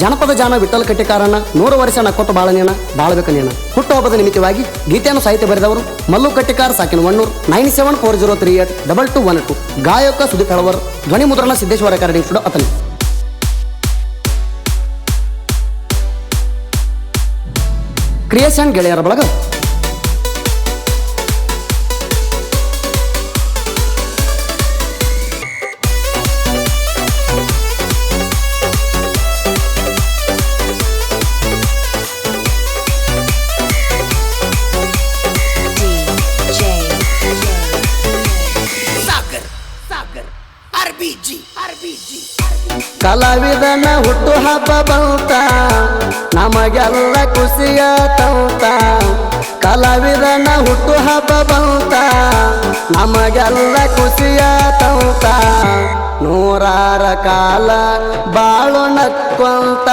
ಜನಪದ ಜಾನ ವಿಠಲ್ ಕಟ್ಟಿಕಾರನ, ನೂರು ವರ್ಷ ನಕ್ಕೊತ್ತು ಬಾಳನೇನ ಬಾಳ್ಬೇಕು ನೇನ ಹುಟ್ಟುಹಬ್ಬದ ನಿಮಿತ್ತವಾಗಿ ಗೀತೆಯನ್ನು ಸಾಹಿತ್ಯ ಬರೆದವರು ಮಲ್ಲು ಕಟ್ಟಿಕಾರ, ಸಾಕಿನ ಒಣ್ಣೂರ್ nine seven four zero three eight double two one two ಗಾಯಕ ಸುದೀಪ್ ಹೆಳವರ್, ಧ್ವನಿ ಮುದ್ರಣ ಸಿದ್ದೇಶ್ವರ ಸ್ಟುಡಿಯೋ ಅತನಿ ಕ್ರಿಯೇಷನ್ ಗೆಳೆಯರ ಬಳಗ. ಕಲಾವಿದನ ಹುಟ್ಟು ಹಬ್ಬ ಬಂತ. ನಮಗೆಲ್ಲ ಖುಷಿಯ ತೌತ. ಕಲಾವಿದನ ಹುಟ್ಟು ಹಬ್ಬ ಬಂತ. ನಮಗೆಲ್ಲ ಖುಷಿಯ ತೌತ. ನೂರಾರ ಕಾಲ ಬಾಳು ನಕ್ಕೊಂತ.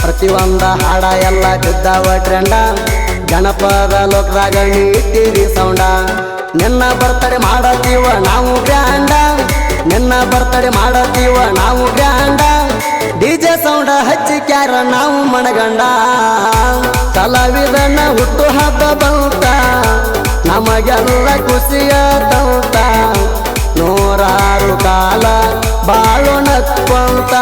ಪ್ರತಿಯೊಂದ ಹಾಡ ಎಲ್ಲ ಬಿದ್ದಾವ ಟ್ರೆಂಡ ಗಣಪದ ಲೋಕದಾಗ ನೀಟ್ಟಿರಿ ಸೌಂಡ. ನಿನ್ನ ಬರ್ತಡೆ ಮಾಡತೀವ ನಾವು ಬ್ರ್ಯಾಂಡ ನಿನ್ನ ಬರ್ತಡೆ ಮಾಡತೀವ ನಾವು ಬ್ರ್ಯಾಂಡ ಡಿಜೆ ಸೌಂಡ ಹಚ್ಚಿ ಕ್ಯಾರ ನಾವು ಮಣಗಂಡ ಕಲಾವಿದನ ಹುಟ್ಟು ಹಬ್ಬ ಬಂತ. ನಮಗೆಲ್ಲ ಖುಷಿಯ ನೂರಾರು ಕಾಲ ಬಾಳು ನಕ್ಕೊಂತ.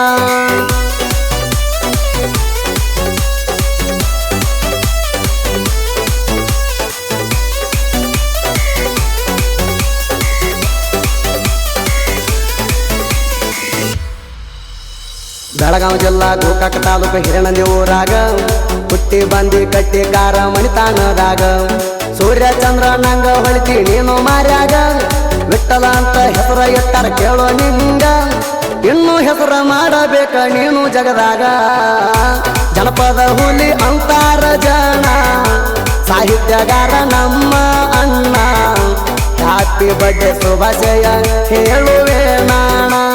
ಬೆಳಗಾವಿ ಜಿಲ್ಲಾ ಗೋಕಾಕ ತಾಲೂಕು ನೀ ಊರಾಗ ಹುಟ್ಟಿ ಬಂದಿ ಕಟ್ಟಿ ಕಾರ ಮಣಿತಾನದಾಗ ಸೂರ್ಯ ಚಂದ್ರ ನಂಗ ಹೊಳಿತಿ ನೀನು ಮಾರ್ಯಾಗ. ವಿಠಲ ಅಂತ ಹೆಸರ ಎತ್ತರ ಕೇಳೋ ನಿಂಗ. ಇನ್ನು ಹೆಸರ ಮಾಡಬೇಕ ನೀನು ಜಗದಾಗ. ಜನಪದ ಹುಲಿ ಅಂತಾರ ಜನ. ಸಾಹಿತ್ಯಗಾರ ನಮ್ಮ ಅಣ್ಣ. ಹ್ಯಾಪಿ ಬಡ್ಡೆ ಶುಭಾಶಯ, ಹೇಳುವೆ ನಾಣ.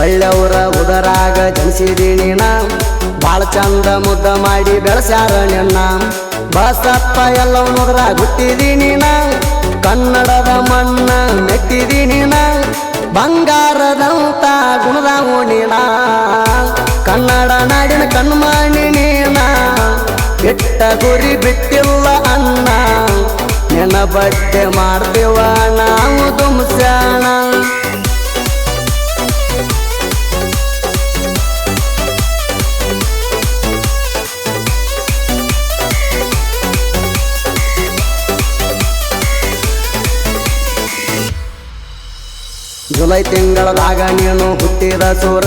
ಒಳ್ಳೆಯವರ ಉದರಾಗ ಜನಿಸಿದೀನಿ ನೀನ ಭಾಳ ಚಂದ ಮುದ್ದ ಮಾಡಿ ಬೆಳೆಸ್ಯಾರ ನಿನ್ನ ಬಸಪ್ಪ ಎಲ್ಲವನ್ನೋದ್ರ ಗುಟ್ಟಿದ್ದೀನಿ ನಾ. ಕನ್ನಡದ ಮಣ್ಣ ಮೆಟ್ಟಿದ್ದೀನಿ ನಾ. ಬಂಗಾರದಂತ ಗುಣದ ನೀನ ಕನ್ನಡ ನಾಡಿನ ಕಣ್ಮಣಿ ನೀನ ಬಿಟ್ಟ ಗುರಿ ಬಿಟ್ಟಿಲ್ಲ ಅನ್ನ ನಿನ್ನ ಬಟ್ಟೆ ಮಾಡ್ತೀವ ನಾವು ದುಮ್ಸ್ಯಾಣ. ಜುಲೈ ತಿಂಗಳದಾಗ ನೀನು ಹುಟ್ಟಿದ ಸೂರ.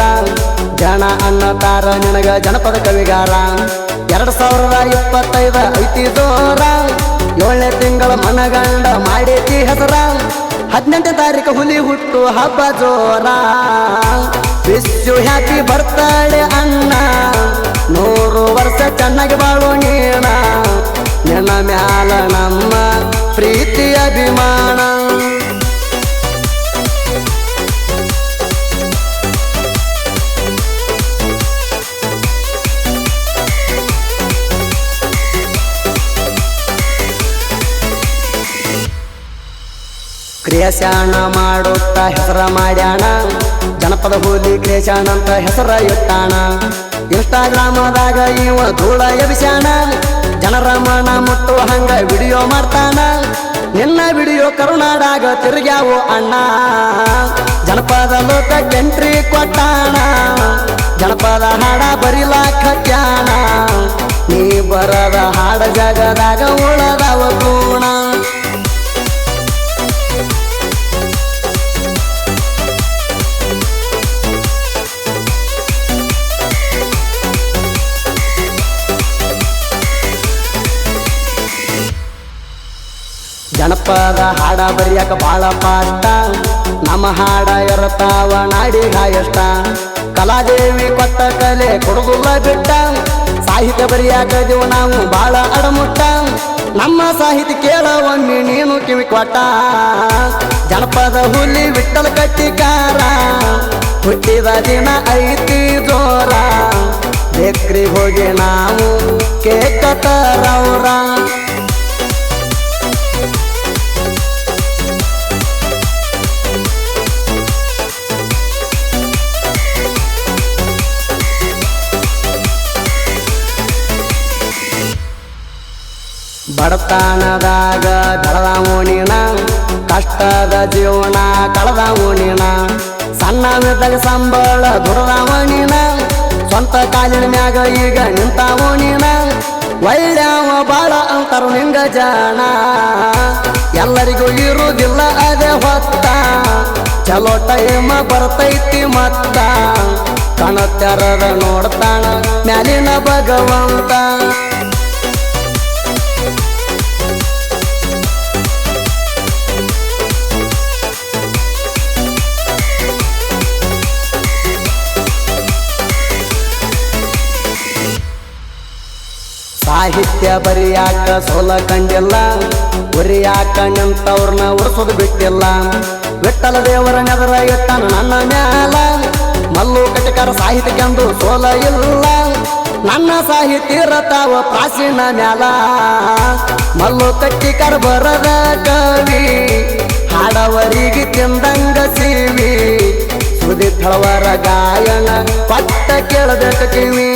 ಜನ ಅನ್ನತಾರ ನಿನಗ ಜನಪದ ಕವಿಗಾರ. ಎರಡ್ ಸಾವಿರದ ಇಪ್ಪತ್ತೈದ ಐತಿ ದೋರ ಏಳನೇ ತಿಂಗಳ ಮನಗಂಡ ಮಾಡೇತಿ ಹೆಸರ. ಹದಿನೆಂಟನೇ ತಾರೀಕು ಹುಲಿ ಹುಟ್ಟು ಹಬ್ಬ ಜೋರ. ಬಿಸ್ಸು ಹ್ಯಾಪಿ ಬರ್ತಾಳೆ ಕ್ರಿಯಶಾಣ ಮಾಡುತ್ತ ಹೆಸರ ಮಾಡ್ಯಾಣ ಜನಪದ ಹೋಲಿ ಕ್ಲೇಶಾಣ ಅಂತ ಹೆಸರ ಇಟ್ಟಾಣ ಇನ್ಸ್ಟಾಗ್ರಾಮದಾಗ ಇವ ಧೂಳ ಎಬಿಸ್ಯಾಣ ಜನರ ಮನ ಮುಟ್ಟು ಹಂಗ ವಿಡಿಯೋ ಮಾಡ್ತಾನ. ನಿನ್ನ ವಿಡಿಯೋ ಕರುನಾಡಾಗ ತಿರುಗ್ಯಾವು ಅಣ್ಣ. ಜನಪದ ಲೋಕ ಎಂಟ್ರಿ ಕೊಟ್ಟಾಣ ಜನಪದ ಹಾಡ ಬರಿಲಾಕ ನೀ ಬರದ ಹಾಡ ಜಗದಾಗ ಉಳದವ ಗುಣ ಜನಪದ ಹಾಡ ಬರಿಯಕ ಬಾಳ ಪಾಠ. ನಮ್ಮ ಹಾಡ ಇರತಾವ ನಾಡಿಗ ಎಷ್ಟ ಕಲಾದೇವಿ ಕೊಟ್ಟ ಕಲೆ ಕೊಡುದಿಲ್ಲ ಬಿಟ್ಟ. ಸಾಹಿತ್ಯ ಬರಿಯಾಕದಿವು ನಾವು ಬಾಳ ಅಡಮುಟ್ಟ. ನಮ್ಮ ಸಾಹಿತ್ಯ ಕೇಳ ಒಮ್ಮೆ ನೀನು ಕಿವಿ ಕೊಟ್ಟ. ಜನಪದ ಹುಲಿ ವಿಠಲ ಕಟ್ಟಿಕಾರ. ಹುಟ್ಟಿದ ದಿನ ಐತಿ ಜೋರ. ಬೇಕ್ರಿ ಹೋಗಿ ನಾವು ಕೇಕ ಬಡತನದಾಗ ಕಳೆದ ಓಣಿನ ಕಷ್ಟದ ಜೀವನ ಕಳೆದ ಮುನಿನ ಸಣ್ಣವಿದ್ದಾಗ ಸಂಬಳ ದುರದ ಓಣಿನ ಸ್ವಂತ ಕಾಲಿನ ಮ್ಯಾಗ ಈಗ ನಿಂತ ಓಣಿನ ಒಳ್ಳೆವ ಬಾಳ ಅಂತಾರು ನಿಂಗ ಜಾಣ ಎಲ್ಲರಿಗೂ ಇರುವುದಿಲ್ಲ, ಅದೇ ಹೊತ್ತ. ಚಲೋ ಟೈಮ ಬರ್ತೈತಿ ಮತ್ತ. ಕಣ ತೆರದ ನೋಡ್ತಾನ ಮ್ಯಾಲಿನ ಭಗವಂತ. ಸಾಹಿತ್ಯ ಬರಿಯಾಕ ಸೋಲ ಕಂಡಿಲ್ಲ, ಉರಿಯಾಕ ನಿಂತವ್ರನ್ನ ಉರ್ಸೋದು ಬಿಟ್ಟಿಲ್ಲ. ವಿಠಲ ದೇವರ ನೆದರ ಇಟ್ಟನು ನನ್ನ ಮ್ಯಾಲ, ಮಲ್ಲು ಕಟಕರ ಸಾಹಿತ್ಯಕ್ಕೆಂದು ಸೋಲ ಇಲ್ಲ. ನನ್ನ ಸಾಹಿತ್ಯ ರತಾವ ಪ್ರಾಚೀನ ಮ್ಯಾಲ, ಮಲ್ಲು ಕಟ್ಟಿಕರ ಬರದ ಕವಿ, ಹಾಡವರಿಗೆ ತಿಂದಂಗ ಸೀವಿ. ಸುದೀಪ್ ಹಳವರ ಗಾಯನ ಪಟ್ಟ ಕೇಳಬೇಕು ಕಿವಿ.